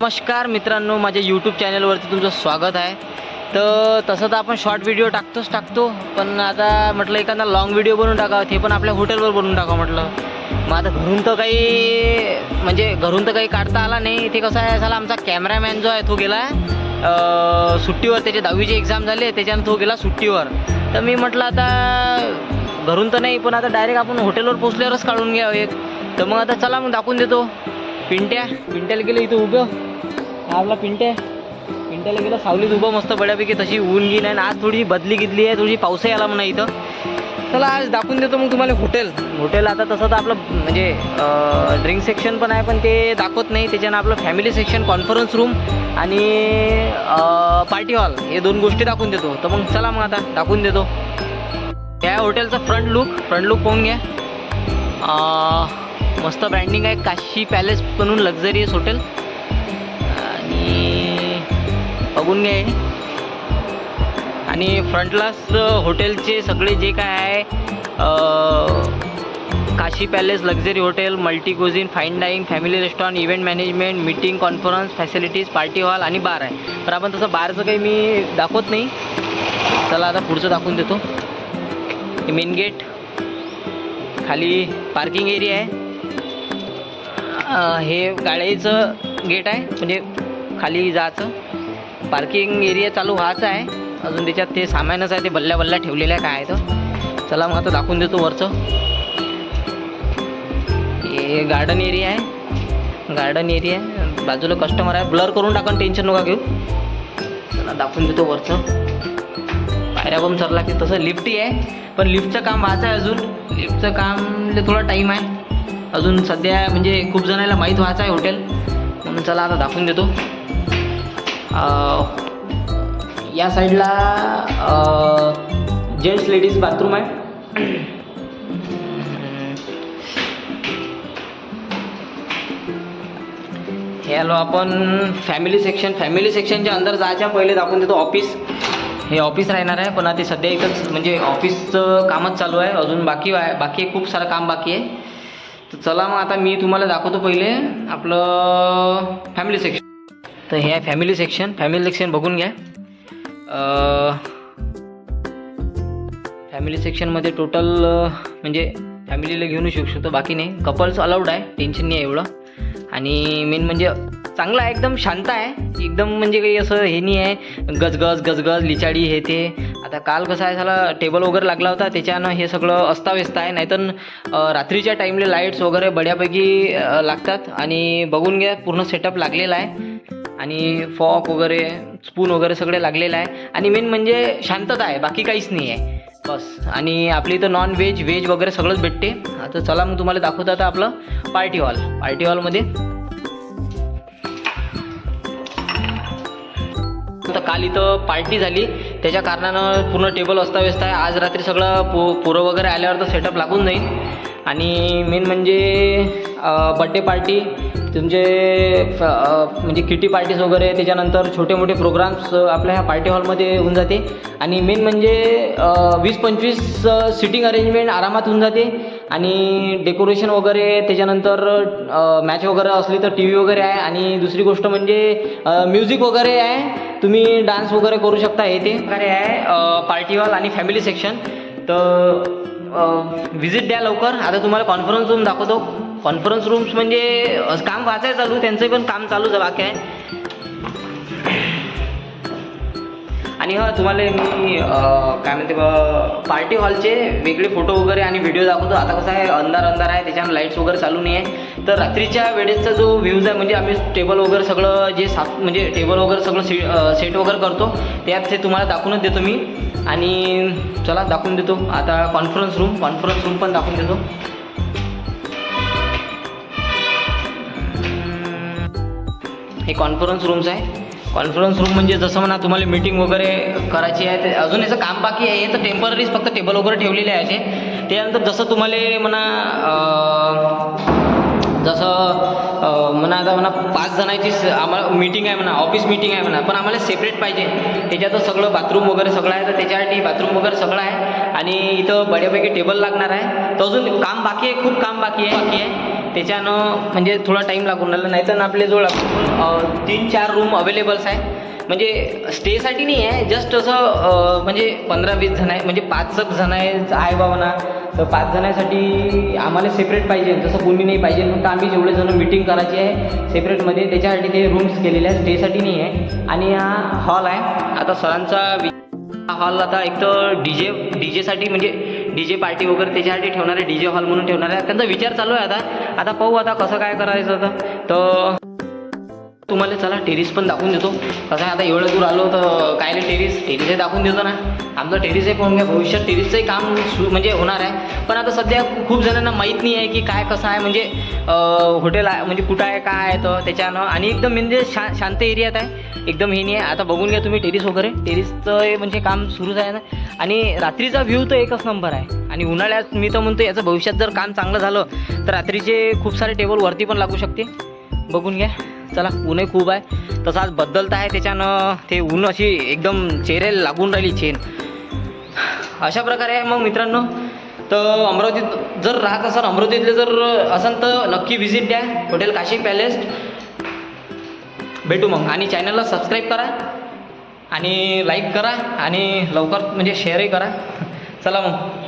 नमस्कार मित्रांनो माझ्या यूट्यूब चॅनलवरती तुमचं स्वागत आहे. तर तसं तर आपण शॉर्ट व्हिडिओ टाकतोच टाकतो पण आता म्हटलं एखादा लॉंग व्हिडिओ बनवून टाकावं ते पण आपल्या हॉटेलवर बनवून टाकावं म्हटलं. मग आता घरून तर काही म्हणजे घरून तर काही काढता आला नाही. ते कसं आहे झाला आमचा कॅमेरामॅन जो आहे तो गेला आहे. सुट्टीवर त्याचे दहावीचे एक्झाम झाले त्याच्यानं तो गेला सुट्टीवर. तर मी म्हटलं आता घरून तर नाही पण आता डायरेक्ट आपण हॉटेलवर पोचल्यावरच काढून घ्यावं एक. तर मग आता चला मग दाखवून देतो. पिंट्या पिंट्याला गेलं इथं उभं. आपला पिंट्या. पिंट्याला गेलं सावलीत उभं मस्त बऱ्यापैकी तशी ऊन गेली आणि आज थोडी बदली घेतली आहे थोडी पावसाही आला म्हणा इथं. चला आज दाखवून देतो मग तुम्हाला हॉटेल हॉटेल आता तसं तर आपलं म्हणजे ड्रिंक सेक्शन पण आहे पण ते दाखवत नाही. त्याच्यानं आपलं फॅमिली सेक्शन कॉन्फरन्स रूम आणि पार्टी हॉल हे दोन गोष्टी दाखवून देतो. तर मग चला मग आता दाखवून देतो. या हॉटेलचा फ्रंट लुक फ्रंट लुक पाहून घ्या. मस्त ब्रँडिंग आहे. काशी पॅलेस म्हणून लक्झरियस हॉटेल आणि बघून घ्या आणि फ्रंटलाच हॉटेलचे सगळे जे काय आहे Kashi palace luxury hotel multi cuisine fine dine family restaurant event management meeting conference facilities party hall आणि बार आहे. पण आपण तसं बारचं काही मी दाखवत नाही. चला आता पुढचं दाखवून देतो. मेन गेट खाली पार्किंग एरिया आहे. हे गाड्याचं गेट आहे म्हणजे खाली जायचं. पार्किंग एरिया चालू व्हायचं आहे. अजून त्याच्यात ते सामानच आहे ते बल्ल्या बल्ल्या ठेवलेलं आहे काय आहे तर चला मग आता दाखवून देतो वरचं. हे गार्डन एरिया आहे. गार्डन एरिया आहे. बाजूला कस्टमर आहे. ब्लर करून टाकून टेन्शन नका घेऊ. चला दाखवून देतो वरचं. पायऱ्या पण सरला की तसं लिफ्टही आहे. पण लिफ्टचं काम व्हायचं आहे अजून. लिफ्टचं काम थोडा टाईम आहे. अजून सध्या म्हणजे खूप जणांना माहीत व्हायचं आहे हॉटेल म्हणून चला आता दाखवून देतो. या साईडला जेंट्स लेडीज बाथरूम आहे. हे आलो आपण फॅमिली सेक्शन फॅमिली सेक्शनच्या अंदर जायच्या पहिले दाखवून देतो ऑफिस हे ऑफिस राहणार आहे पण आता सध्या एकच म्हणजे ऑफिसचं कामच चालू आहे. अजून बाकी आहे बाकी आहे खूप सारं काम बाकी आहे. तर चला मग आता मी तुम्हाला दाखवतो पहिले आपलं फॅमिली सेक्शन तर हे आहे फॅमिली सेक्शन फॅमिली सेक्शन बघून घ्या. फॅमिली सेक्शनमध्ये टोटल म्हणजे फॅमिलीला घेऊन येऊ शकतो. बाकी नाही. कपल्स अलाउड आहे. टेन्शन नाही आहे एवढं. आणि मेन म्हणजे चांगलं आहे एकदम शांत आहे. एकदम म्हणजे काही असं हे नाही आहे. गजगज गजगज लिचाडी हे ते. आता काल कसं आहे झाला टेबल वगैरे लागला होता. त्याच्यानं हे सगळं अस्ताव्यस्त आहे. नाहीतर रात्रीच्या टाईमला लाईट्स वगैरे बड्यापैकी लागतात. आणि बघून घ्या पूर्ण सेटअप लागलेला आहे. आणि फॉक वगैरे स्पून वगैरे सगळे लागलेलं आहे. आणि मेन म्हणजे शांतता आहे बाकी काहीच नाही आहे. बस. आणि आपली इथं नॉन व्हेज व्हेज वगैरे सगळंच भेटते. आता चला मग तुम्हाला दाखवतो आता आपलं पार्टी हॉल पार्टी हॉलमध्ये तर काल इथं पार्टी झाली. त्याच्या कारणानं पूर्ण टेबल अस्ताव्यस्त आहे. आज रात्री सगळं पो पोरं वगैरे आल्यावर तर सेटअप लागून जाईल. आणि मेन म्हणजे बड्डे पार्टी तुमचे म्हणजे किटी पार्टीज वगैरे त्याच्यानंतर छोटे मोठे प्रोग्राम्स आपल्या ह्या पार्टी हॉलमध्ये होऊन जाते. आणि मेन म्हणजे वीस पंचवीस सिटिंग अरेंजमेंट आरामात होऊन जाते. आणि डेकोरेशन वगैरे त्याच्यानंतर मॅच वगैरे असली तर टी व्ही वगैरे आहे. आणि दुसरी गोष्ट म्हणजे म्युझिक वगैरे आहे. तुम्ही डान्स वगैरे करू शकता हे ते. वगैरे आहे. पार्टी हॉल आणि फॅमिली सेक्शन तर व्हिजिट द्या लवकर. आता तुम्हाला कॉन्फरन्स रूम दाखवतो. कॉन्फरन्स रूम्स म्हणजे काम वाचाय चालू. त्यांचं पण काम चालूच बाकी आहे. आणि हां तुम्हाला मी काय म्हणते पार्टी हॉलचे वेगळे फोटो वगैरे आणि व्हिडिओ दाखवतो. आता कसं आहे अंधार अंधार आहे त्याच्यावर लाईट्स वगैरे चालू नाही आहे तर रात्रीच्या वेळेसचा जो व्ह्यूज आहे म्हणजे आम्ही टेबल वगैरे सगळं जे साफ म्हणजे टेबल वगैरे सगळं से सेट वगैरे करतो त्यात ते तुम्हाला दाखवूनच देतो मी. आणि चला दाखवून देतो. आता कॉन्फरन्स रूम कॉन्फरन्स रूम पण दाखवून देतो. हे कॉन्फरन्स रूम्स आहे. कॉन्फरन्स रूम म्हणजे जसं म्हणा तुम्हाला मीटिंग वगैरे करायची आहे ते अजून याचं काम बाकी आहे. तर टेम्पररीज फक्त टेबल वगैरे ठेवलेले आहे असे. त्यानंतर जसं तुम्हाला म्हणा जसं म्हणा आता म्हणा पाच जणांची आम्हाला मीटिंग आहे म्हणा ऑफिस मीटिंग आहे म्हणा पण आम्हाला सेपरेट पाहिजे. त्याच्यातच सगळं बाथरूम वगैरे सगळं आहे तर त्याच्यासाठी बाथरूम वगैरे सगळं आहे. आणि इथं बऱ्यापैकी टेबल लागणार आहे. तर अजून काम बाकी आहे खूप काम बाकी आहे बाकी आहे. त्याच्यानं म्हणजे थोडा टाईम लागून राहिला नाही तर आपल्याजवळ अं, तीन चार रूम अवेलेबल्स आहे. म्हणजे स्टेसाठी नाही आहे जस्ट असं म्हणजे पंधरा वीस जण आहे म्हणजे पाच एक जण आहे आहे बाबा ना तर पाच जणांसाठी आम्हाला सेपरेट पाहिजे. जसं कोणी नाही पाहिजे फक्त आम्ही जेवढे जण मिटिंग करायची आहे सेपरेटमध्ये त्याच्यासाठी ते रूम्स केलेले आहे स्टेसाठी नाही आहे. आणि हा हॉल आहे. आता सरांचा हा हॉल आता एक तर डी जे डी जेसाठी म्हणजे डी जे पार्टी वगैरे त्याच्यासाठी ठेवणार आहे डी जे हॉल म्हणून ठेवणार आहे. त्यांचा विचार चालू आहे आता. आता पाहू आता कसं काय करायचं आता तर तुम्हाला चला टेरिस पण दाखवून देतो. कसं आहे आता एवढं दूर आलो तर कायले टेरिस? टेरिसही दाखवून देतो ना. आमचं टेरिसही पाहून घ्या? भविष्यात टेरिसचंही काम सु म्हणजे होणार आहे. पण आता सध्या खूप जणांना माहीत नाही आहे की काय कसं आहे. म्हणजे हॉटेल आहे म्हणजे कुठं आहे काय आहे तर त्याच्यानं आणि एकदम म्हणजे शा शांत एरियात आहे. एकदम हे नाही आहे. आता बघून घ्या तुम्ही टेरिस वगैरे. टेरिसचं म्हणजे काम सुरूच आहे ना. आणि रात्रीचा व्ह्यू तर एकच नंबर आहे. आणि उन्हाळ्यात मी तर म्हणतो याचं भविष्यात जर काम चांगलं झालं तर रात्रीचे खूप सारे टेबल वरती पण लागू शकते. बघून घ्या. चला ऊनही खूप आहे. तसं आज बदलत आहे त्याच्यानं ते ऊन अशी एकदम चेहऱ्याला लागून राहिली चेन. अशा प्रकारे आहे मग मित्रांनो. तर अमरावतीत जर राहत असाल अमरावतीतले जर असाल तर नक्की व्हिजिट द्या. हॉटेल काशी पॅलेस भेटू मग. आणि चॅनलला सबस्क्राईब करा. आणि लाईक करा. आणि लवकर म्हणजे शेअरही करा. चला मग.